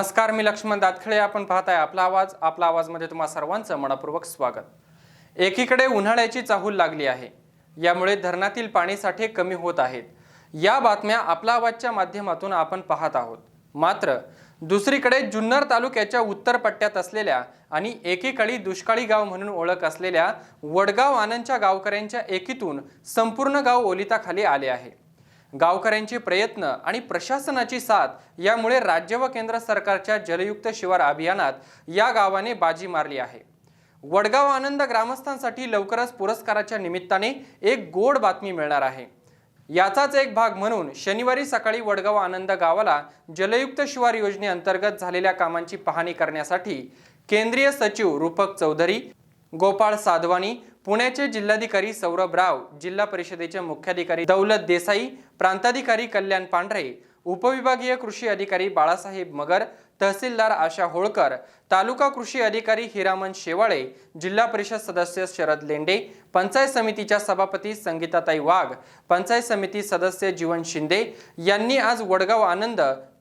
नमस्कार मी लक्ष्मण दातखळे. आपण पाहताय आपला आवाज. आपला आवाजमध्ये तुम्हा सर्वांचं मनपूर्वक स्वागत. एकीकडे उन्हाळ्याची चाहूल लागली आहे. यामुळे धरणातील पाणीसाठे कमी होत आहेत. या बातम्या आपला आवाजच्या माध्यमातून आपण पाहत आहोत. मात्र दुसरीकडे जुन्नर तालुक्याच्या उत्तर पट्ट्यात असलेल्या आणि एकीकडी दुष्काळी गाव म्हणून ओळख असलेल्या वडगाव आनंदच्या गावकऱ्यांच्या एकीतून संपूर्ण गाव ओलिताखाली आले आहे. गावकऱ्यांचे प्रयत्न आणि प्रशासनाची साथ यामुळे राज्य व केंद्र सरकारच्या जलयुक्त शिवार अभियानात या गावाने बाजी मारली आहे. वडगाव आनंद ग्रामस्थांसाठी लवकरच पुरस्काराच्या निमित्ताने एक गोड बातमी मिळणार आहे. याचाच एक भाग म्हणून शनिवारी सकाळी वडगाव आनंद गावाला जलयुक्त शिवार योजनेअंतर्गत झालेल्या कामांची पाहणी करण्यासाठी केंद्रीय सचिव रूपक चौधरी गोपाळ साधवानी पुण्याचे जिल्हाधिकारी सौरभ राव जिल्हा परिषदेचे मुख्याधिकारी दौलत देसाई प्रांताधिकारी कल्याण पांढरे उपविभागीय कृषी अधिकारी बाळासाहेब मगर तहसीलदार आशा होळकर तालुका कृषी अधिकारी हिरामन शेवाळे जिल्हा परिषद सदस्य शरद लेंडे पंचायत समितीच्या सभापती संगीताताई वाघ पंचायत समिती सदस्य जीवन शिंदे यांनी आज वडगाव आनंद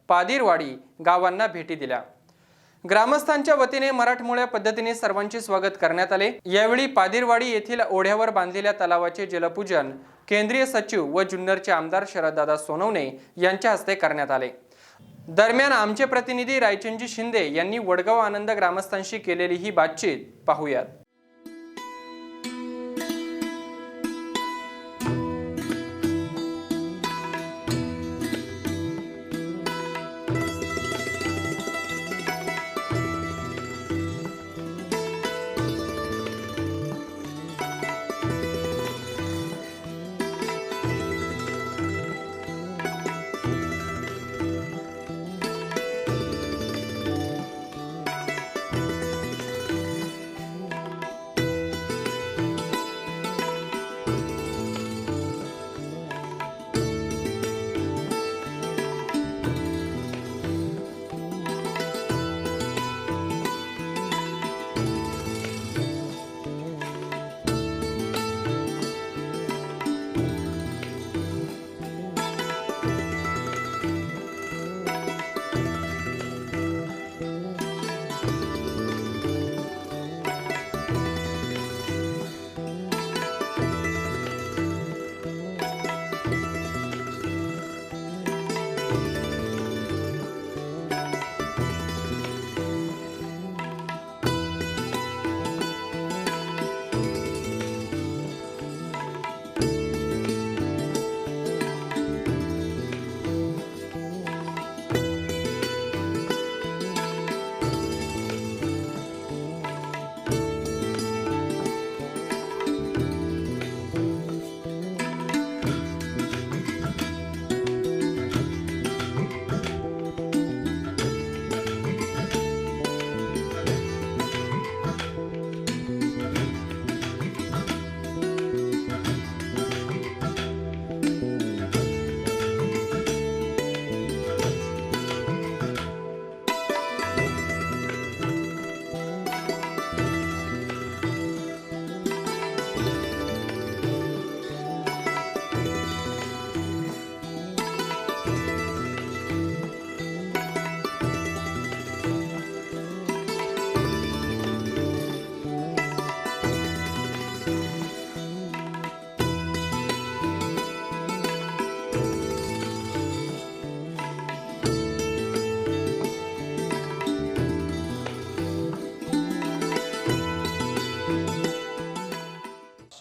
पादिरवाडी गावांना भेटी दिल्या. ग्रामस्थांच्या वतीने मराठमोळ्या पद्धतीने सर्वांचे स्वागत करण्यात आले. यावेळी पादिरवाडी येथील ओढ्यावर बांधलेल्या तलावाचे जलपूजन केंद्रीय सचिव व जुन्नरचे आमदार शरददादा सोनवणे यांच्या हस्ते करण्यात आले. दरम्यान आमचे प्रतिनिधी रायचंजी शिंदे यांनी वडगाव आनंद ग्रामस्थांशी केलेली ही बातचीत पाहूयात.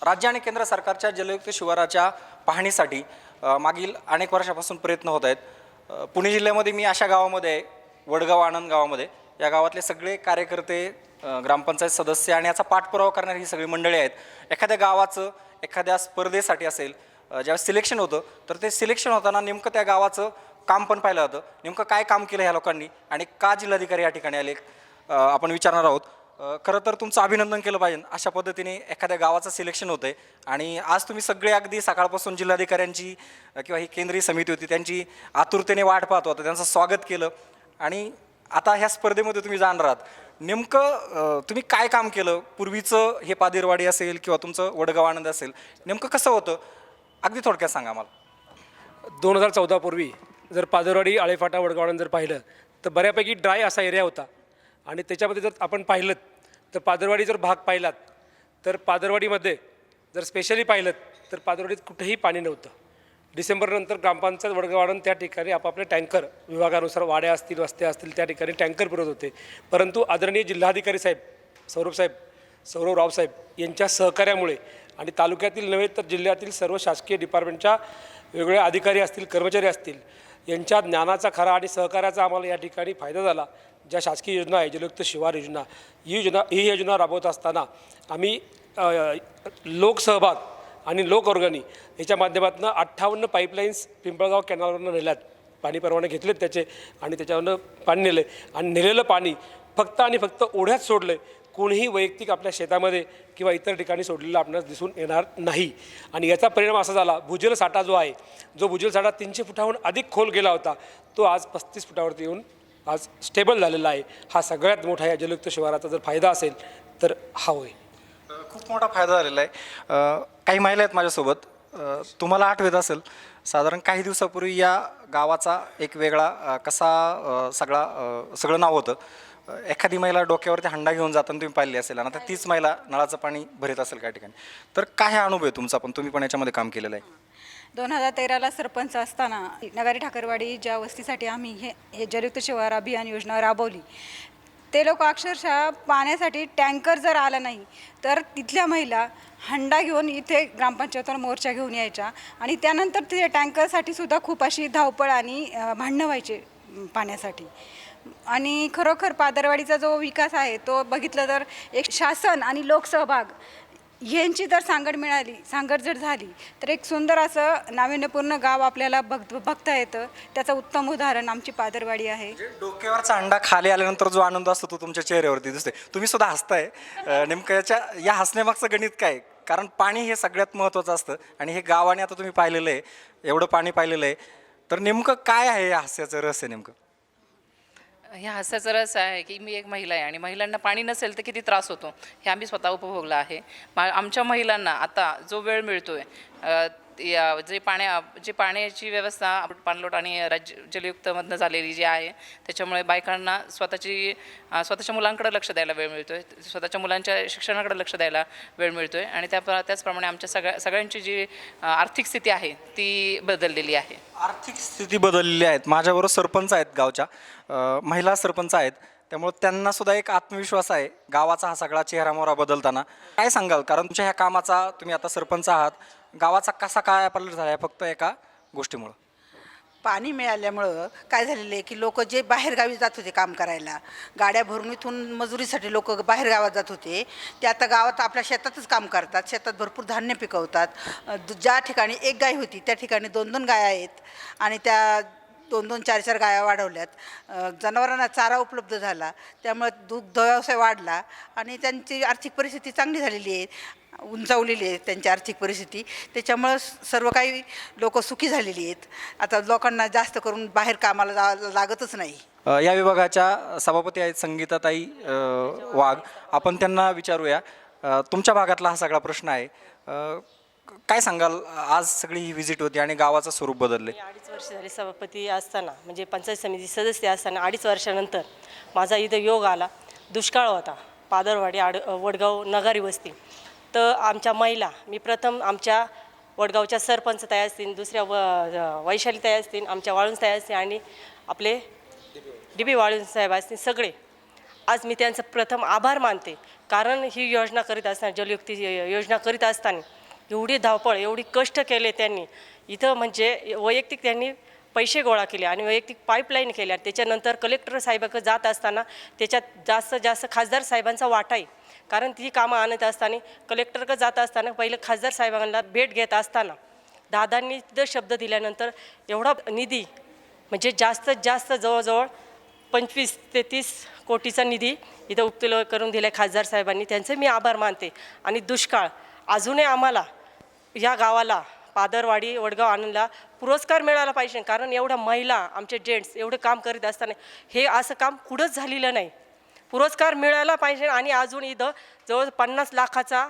राज्य आणि केंद्र सरकारच्या जलयुक्त शिवाराच्या पाहणीसाठी मागील अनेक वर्षापासून प्रयत्न होत आहेत. पुणे जिल्ह्यामध्ये मी अशा गावामध्ये आहे वडगाव आनंद गावामध्ये. या गावातले सगळे कार्यकर्ते ग्रामपंचायत सदस्य आणि याचा पाठपुरावा करणारी ही सगळी मंडळी आहेत. एखाद्या गावाचं एखाद्या स्पर्धेसाठी असेल ज्यावेळेस सिलेक्शन होतं तर ते सिलेक्शन होताना नेमकं त्या गावाचं काम पण पाहिलं जातं. नेमकं काय काम केलं ह्या लोकांनी आणि का जिल्हाधिकारी या ठिकाणी आले? आपण विचारणार आहोत. खरं तर तुमचं अभिनंदन केलं पाहिजे अशा पद्धतीने एखाद्या गावाचं सिलेक्शन होतंय. आणि आज तुम्ही सगळे अगदी सकाळपासून जिल्हाधिकाऱ्यांची किंवा ही केंद्रीय समिती होती त्यांची आतुरतेने वाट पाहत होता. त्यांचं स्वागत केलं. आणि आता ह्या स्पर्धेमध्ये तुम्ही जाणार आहात. नेमकं तुम्ही काय काम केलं? पूर्वीचं हे पादिरवाडी असेल किंवा तुमचं वडगाव आनंद असेल नेमकं कसं होतं? अगदी थोडक्यात सांगा मला. दोन हजार चौदापूर्वी जर पादरवाडी आळेफाटा वडगावण जर पाहिलं तर बऱ्यापैकी ड्राय असा एरिया होता. आणि त्याच्यामध्ये जर आपण पाहिलं तर पादरवाडी जर भाग पाहिलात तर पादरवाडीमध्ये जर स्पेशली पाहिलं तर पादरवाडीत कुठेही पाणी नव्हतं. डिसेंबरनंतर ग्रामपंचायत वडगावाडून त्या ठिकाणी आपापले टँकर विभागानुसार वाड्या असतील वस्त्या असतील त्या ठिकाणी टँकर पुरवत होते. परंतु आदरणीय जिल्हाधिकारी साहेब सौरभ साहेब सौरभ रावसाहेब यांच्या सहकार्यामुळे आणि तालुक्यातील नव्हे तर जिल्ह्यातील सर्व शासकीय डिपार्टमेंटच्या वेगवेगळे अधिकारी असतील कर्मचारी असतील यांच्या ज्ञानाचा खरा आणि सहकार्याचा आम्हाला या ठिकाणी फायदा झाला. ज्या शासकीय योजना आहे जलयुक्त शिवार योजना ही योजना ही योजना राबवत असताना आम्ही लोकसहभाग आणि लोकवर्गणी याच्या माध्यमातून अठ्ठावन्न पाईपलाईन्स पिंपळगाव कॅनलवरनं नेल्यात. पाणी परवाने घेतलेत त्याचे आणि त्याच्यावरनं पाणी नेलं आणि नेलेलं पाणी फक्त आणि फक्त ओढ्यात सोडलं कोणीही वैयक्तिक आपल्या शेतामध्ये किंवा इतर ठिकाणी सोडलेलं आपणास दिसून येणार नाही. आणि याचा परिणाम असा झाला भुजल साठा जो आहे जो भुजल साठा तीनशे फुटाहून अधिक खोल गेला होता तो आज पस्तीस फुटावरती येऊन आज स्टेबल झालेला आहे. हा सगळ्यात मोठा या जलयुक्त शिवाराचा जर फायदा असेल तर हा होय. खूप मोठा फायदा झालेला आहे. काही महिला आहेत माझ्यासोबत. तुम्हाला आठवत असेल साधारण काही दिवसापूर्वी या गावाचा एक वेगळा कसा सगळा सगळं नाव होतं. एखादी महिला डोक्यावरती हंडा घेऊन जाताना तुम्ही पाहिली असेल आणि आता तीच महिला नळाचं पाणी भरत असेल काही ठिकाणी. तर काय हा अनुभव आहे तुमचा? पण तुम्ही पण याच्यामध्ये काम केलेलं आहे. दोन हजार तेराला सरपंच असताना नगारी ठाकरवाडी ज्या वस्तीसाठी आम्ही हे हे जलयुक्त शिवार अभियान योजना राबवली ते लोक अक्षरशः पाण्यासाठी टँकर जर आला नाही तर तिथल्या महिला हंडा घेऊन इथे ग्रामपंचायतवर मोर्चा घेऊन यायच्या आणि त्यानंतर ते टँकरसाठी सुद्धा खूप अशी धावपळ आणि भांडणं व्हायचे पाण्यासाठी. आणि खरोखर पादरवाडीचा जो विकास आहे तो बघितलं तर एक शासन आणि लोकसहभाग यांची जर सांगड मिळाली सांगड जर झाली तर एक सुंदर असं नाविन्यपूर्ण गाव आपल्याला बघ बघता येतं. त्याचं उत्तम उदाहरण आमची पादरवाडी आहे. म्हणजे डोक्यावरचा अंडा खाली आल्यानंतर जो आनंद असतो तो तुमच्या चेहऱ्यावरती दिसते तुम्ही सुद्धा हसताय. नेमकं याच्या या हसण्यामागचं गणित काय कारण पाणी हे सगळ्यात महत्त्वाचं असतं आणि हे गावाने आता तुम्ही पाहिलेलं आहे. एवढं पाणी पाहिलेलं आहे. तर नेमकं काय आहे या हास्याचं रहस्य नेमकं? ह्या हास्याचा रस आहे की मी एक महिला आहे आणि महिलांना पाणी नसेल तर किती त्रास होतो हे आम्ही स्वतः उपभोगला आहे. मा आमच्या महिलांना आता जो वेळ मिळतो आहे जे पाण्या जे पाण्याची व्यवस्था पाणलोट आणि राज्य जलयुक्तमधनं झालेली जी आहे त्याच्यामुळे बायकांना स्वतःची स्वतःच्या मुलांकडे लक्ष द्यायला वेळ मिळतो आहे स्वतःच्या मुलांच्या शिक्षणाकडे लक्ष द्यायला वेळ मिळतो आहे आणि त्या त्याचप्रमाणे आमच्या सगळ्या सगळ्यांची जी आर्थिक स्थिती आहे ती बदललेली आहे. आर्थिक स्थिती बदललेली आहेत. माझ्याबरोबर सरपंच आहेत गावच्या. महिला सरपंच आहेत. त्यामुळे त्यांना सुद्धा एक आत्मविश्वास आहे गावाचा हा सगळा चेहरा मोहरा बदलताना. काय सांगाल? कारण तुमच्या ह्या कामाचा तुम्ही आता सरपंच आहात. गावाचा कसा काय पलट झाला आहे फक्त एका गोष्टीमुळं? पाणी मिळाल्यामुळं काय झालेलं आहे की लोक जे बाहेरगावी जात होते काम करायला गाड्या भरून इथून मजुरीसाठी लोक बाहेर गावात जात होते ते आता गावात आपल्या शेतातच काम करतात शेतात भरपूर धान्य पिकवतात. अ, ज्या ठिकाणी एक गाय होती त्या ठिकाणी दोन दोन गाय आहेत आणि त्या दोन दोन चार चार गाया वाढवल्यात. जनावरांना चारा उपलब्ध झाला. त्यामुळे दुग्ध व्यवसाय वाढला आणि त्यांची आर्थिक परिस्थिती चांगली झालेली आहे. उंचावलेली आहे त्यांची आर्थिक परिस्थिती. त्याच्यामुळं सर्व काही लोक सुखी झालेली आहेत. आता लोकांना जास्त करून बाहेर कामाला जा लागतच नाही. अ, या विभागाच्या सभापती आहेत संगीताताई अ, वाघ. आपण त्यांना विचारूया. अ, तुमच्या भागातला हा सगळा प्रश्न आहे. अ, काय सांगाल? आज सगळी ही व्हिजिट होती आणि गावाचं स्वरूप बदलले मी अडीच वर्ष झाली सभापती असताना म्हणजे पंचायत समिती सदस्य असताना अडीच वर्षानंतर माझा इथं योग आला. दुष्काळ होता. पादरवाडी आड वडगाव नगारी वस्ती. तर आमच्या महिला मी प्रथम आमच्या वडगावच्या सरपंच तयार असतील दुसऱ्या व वैशाली तयार असतील आमच्या वाळूंज तयार असतील आणि आपले डी बी वाळूंज साहेब असतील सगळे. आज मी त्यांचं प्रथम आभार मानते. कारण ही योजना करीत असताना जलयुक्ती योजना करीत असताना एवढी धावपळ एवढी कष्ट केले त्यांनी. इथं म्हणजे वैयक्तिक त्यांनी पैसे गोळा केले आणि वैयक्तिक पाईपलाईन केल्या त्याच्यानंतर कलेक्टर साहेबाकडे जात असताना त्याच्यात जास्त जास्त खासदार साहेबांचा वाटा आहे कारण ती कामं आणत असताना कलेक्टरकडे जात असताना पहिलं खासदार साहेबांना भेट घेत असताना दादांनी तिथं शब्द दिल्यानंतर एवढा निधी म्हणजे जास्तीत जास्त जवळजवळ पंचवीस ते तीस कोटीचा निधी इथं उपलब्ध करून दिला खासदार साहेबांनी. त्यांचे मी आभार मानते. आणि दुष्काळ अजूनही आम्हाला ह्या गावाला पादरवाडी वडगाव आनंदला पुरस्कार मिळाला पाहिजे. कारण एवढ्या महिला आमचे जेंट्स एवढं काम करीत असताना हे असं काम कुठंच झालेलं नाही. पुरस्कार मिळाला पाहिजे आणि अजून इथं जवळ पन्नास लाखाचा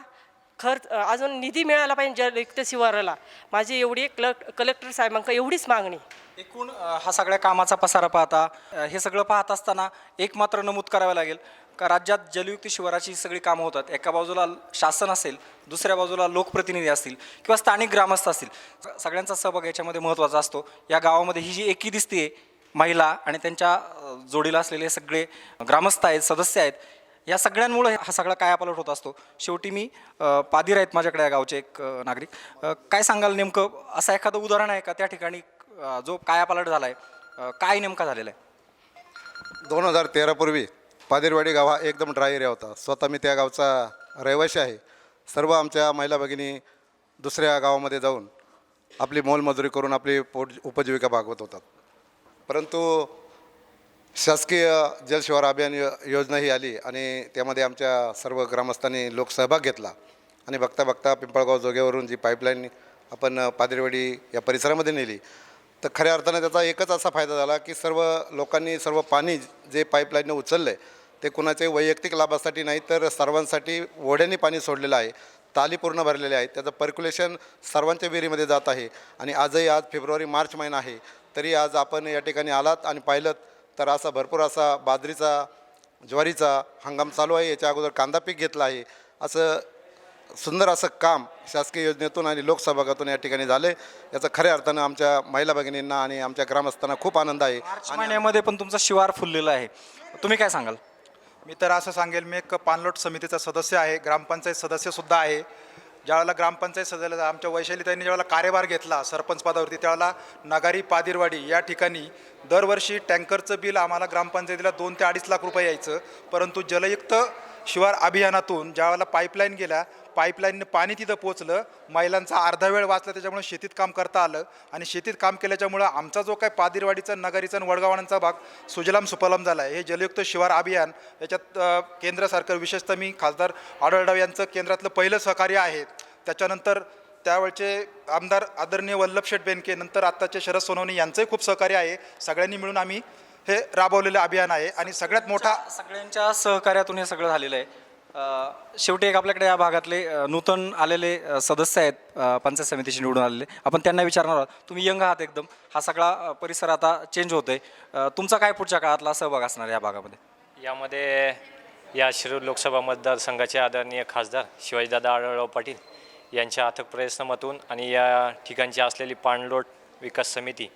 खर्च अजून निधी मिळाला पाहिजे जलयुक्त शिवाराला. माझी एवढी कलेक्टर साहेबांक एवढीच मागणी. एकूण हा सगळ्या कामाचा पसारा पाहता हे सगळं पाहत असताना एक मात्र नमूद करावं लागेल. का राज्यात जलयुक्त शिवाराची सगळी कामं होतात? एका बाजूला शासन असेल दुसऱ्या बाजूला लोकप्रतिनिधी असतील किंवा स्थानिक ग्रामस्थ असतील. स- सगळ्यांचा सहभाग याच्यामध्ये महत्त्वाचा असतो. या गावामध्ये ही जी एकी दिसते महिला आणि त्यांच्या जोडीला असलेले सगळे ग्रामस्थ आहेत सदस्य आहेत या सगळ्यांमुळे हा सगळा कायापालट होत असतो? शेवटी मी पादीर आहेत माझ्याकडे या गावचे एक नागरिक. काय सांगाल नेमकं? असं एखादं उदाहरण आहे का? त्या ठिकाणी जो कायापालट झाला आहे काय नेमका झालेला आहे? दोन हजार तेरापूर्वी पादिरवाडी गाव हा एकदम ड्राय एरिया होता. स्वतः मी त्या गावचा रहिवाशी आहे. सर्व आमच्या महिला भगिनी दुसऱ्या गावामध्ये जाऊन आपली मोलमजुरी करून आपली पोट उपजीविका भागवत होतात. परंतु शासकीय जलशिवार अभियान यो योजना ही आली आणि त्यामध्ये आमच्या सर्व ग्रामस्थांनी लोकसहभाग घेतला. आणि बघता बघता पिंपळगाव जोग्यावरून जी पाईपलाईन आपण पादिरवाडी या परिसरामध्ये नेली तर खऱ्या अर्थाने त्याचा एकच असा फायदा झाला की सर्व लोकांनी सर्व पाणी जे पाईपलाईनने उचललं आहे ते कुणाचे वैयक्तिक लाभासाठी नाही तर सर्वांसाठी ओढ्याने पाणी सोडलेलं आहे. ताली पूर्ण भरलेले आहेत त्याचं पर्क्युलेशन सर्वांच्या विहिरीमध्ये जात आहे. आणि आजही आज फेब्रुवारी मार्च महिना आहे. तरी आज आपण या ठिकाणी आलात आणि पाहिलं तर असा भरपूर असा बाजरीचा ज्वारीचा हंगाम चालू आहे. याच्या अगोदर कांदा पीक घेतला आहे. असं सुंदर असं काम शासकीय योजनेतून आणि लोकसहभागातून या ठिकाणी झाले याचा खऱ्या अर्थानं आमच्या महिला भगिनींना आणि आमच्या ग्रामस्थांना खूप आनंद आहे. महिन्यामध्ये पण तुमचा शिवार फुललेला आहे. तुम्ही काय सांगाल? मी तर असं सांगेल मी एक पाणलोट समितीचा सदस्य आहे ग्रामपंचायत सदस्यसुद्धा आहे. ज्यावेळेला ग्रामपंचायत सदस्य आमच्या वैशालीताईंनी ज्यावेळेला कार्यभार घेतला सरपंच पदावरती त्यावेळेला नगारी पादिरवाडी या ठिकाणी दरवर्षी टँकरचं बिल आम्हाला ग्रामपंचायतीला दोन ते अडीच लाख रुपये यायचं. परंतु जलयुक्त शिवार अभियानातून ज्यावेळेला पाईपलाईन गेल्या पाईपलाईनने पाणी तिथं पोचलं. महिलांचा अर्धा वेळ वाचला त्याच्यामुळे शेतीत काम करता आलं. आणि शेतीत काम केल्याच्यामुळं आमचा जो काय पादिरवाडीचा नगरीचा आणि वडगावांचा भाग सुजलाम सुफलाम झाला आहे. हे जलयुक्त शिवार अभियान याच्यात केंद्र सरकार विशेषतः मी खासदार आढळराव यांचं केंद्रातलं पहिलं सहकार्य आहे. त्याच्यानंतर त्यावेळचे आमदार आदरणीय वल्लभ शेठ बेनके नंतर आत्ताचे शरद सोनवणे यांचंही खूप सहकार्य आहे. सगळ्यांनी मिळून आम्ही हे राबवलेलं अभियान आहे. आणि सगळ्यात मोठा सगळ्यांच्या सहकार्यातून हे सगळं झालेलं आहे. शेवटी एक आपल्याकडे या भागातले नूतन आलेले सदस्य आहेत पंचायत समितीशी निवडून आलेले. आपण त्यांना विचारणार आहोत. तुम्ही यंग आहात एकदम. हा सगळा परिसर आता चेंज होतोय. तुमचा काय पुढच्या काळातला सहभाग असणार या भागामध्ये? यामध्ये या शिरूर लोकसभा मतदारसंघाचे आदरणीय खासदार शिवाजीदादा आढळराव पाटील यांच्या अथक प्रयत्नातून आणि या ठिकाणची असलेली पाणलोट विकास समिती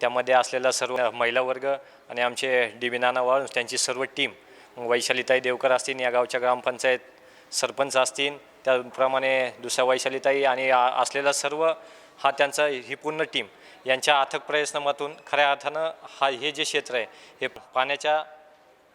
त्यामध्ये असलेला सर्व महिला वर्ग आणि आमचे डी बी नाना वाळूंज त्यांची सर्व टीम वैशालीताई देवकर असतील या गावच्या ग्रामपंचायत सरपंच असतील त्याप्रमाणे दुसऱ्या वैशालीताई आणि असलेला सर्व हा त्यांचा ही पूर्ण टीम यांच्या अथक प्रयत्नातून खऱ्या अर्थानं हा हे जे क्षेत्र आहे हे पाण्याच्या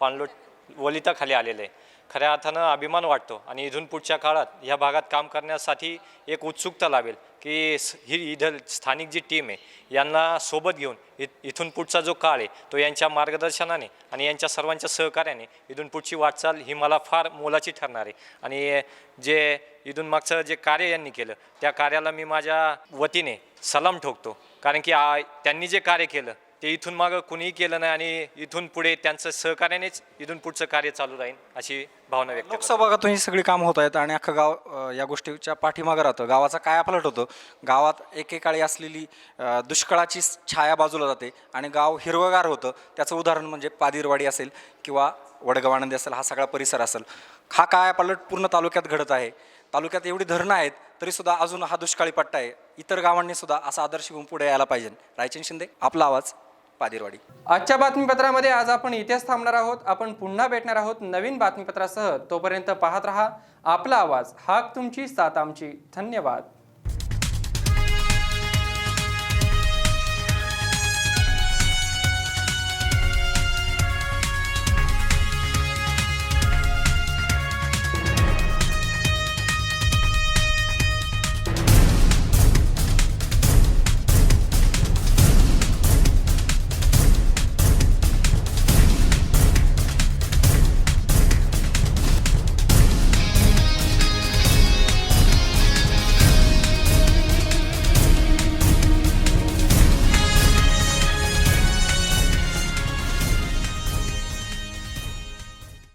पाणलोट वलिताखाली आलेलं आहे. खऱ्या अर्थानं अभिमान वाटतो. आणि इथून पुढच्या काळात ह्या भागात काम करण्यासाठी एक उत्सुकता लावेल की ही इथं स्थानिक जी टीम आहे यांना सोबत घेऊन इ इथून पुढचा जो काळ आहे तो यांच्या मार्गदर्शनाने आणि यांच्या सर्वांच्या सहकार्याने इथून पुढची वाटचाल ही मला फार मोलाची ठरणार आहे. आणि जे इथून मागचं जे कार्य यांनी केलं त्या कार्याला मी माझ्या वतीने सलाम ठोकतो. कारण की आ त्यांनी जे कार्य केलं ते इथून मागं कुणीही केलं नाही आणि इथून पुढे त्यांचं सहकार्यानेच इथून पुढचं कार्य चालू राहील अशी भावना व्यक्त करतो. लोकसहभागातून ही सगळी कामं होत आहेत आणि अख्खं गाव अ, या गोष्टीच्या पाठीमागं राहतं. गावाचा कायापलट होतो गावात एकेकाळी असलेली अ, दुष्काळाची छाया बाजूला जाते आणि गाव हिरवगार होतं. त्याचं उदाहरण म्हणजे पादिरवाडी असेल किंवा वडगावानंदी असेल हा सगळा परिसर असेल. हा कायापलट पूर्ण तालुक्यात घडत आहे? तालुक्यात एवढी धरणं आहेत तरीसुद्धा अजून हा दुष्काळी पट्टा आहे. इतर गावांनी सुद्धा असा आदर्श घेऊन पुढे यायला पाहिजे. रायचंद शिंदे आपला आवाज. पादिरवाडी. आजच्या बातमीपत्रामध्ये आज आपण इथेच थांबणार आहोत. आपण पुन्हा भेटणार आहोत नवीन बातमीपत्रासह. तोपर्यंत पाहत रहा. आपला आवाज हाक तुमची साथ आमची. धन्यवाद.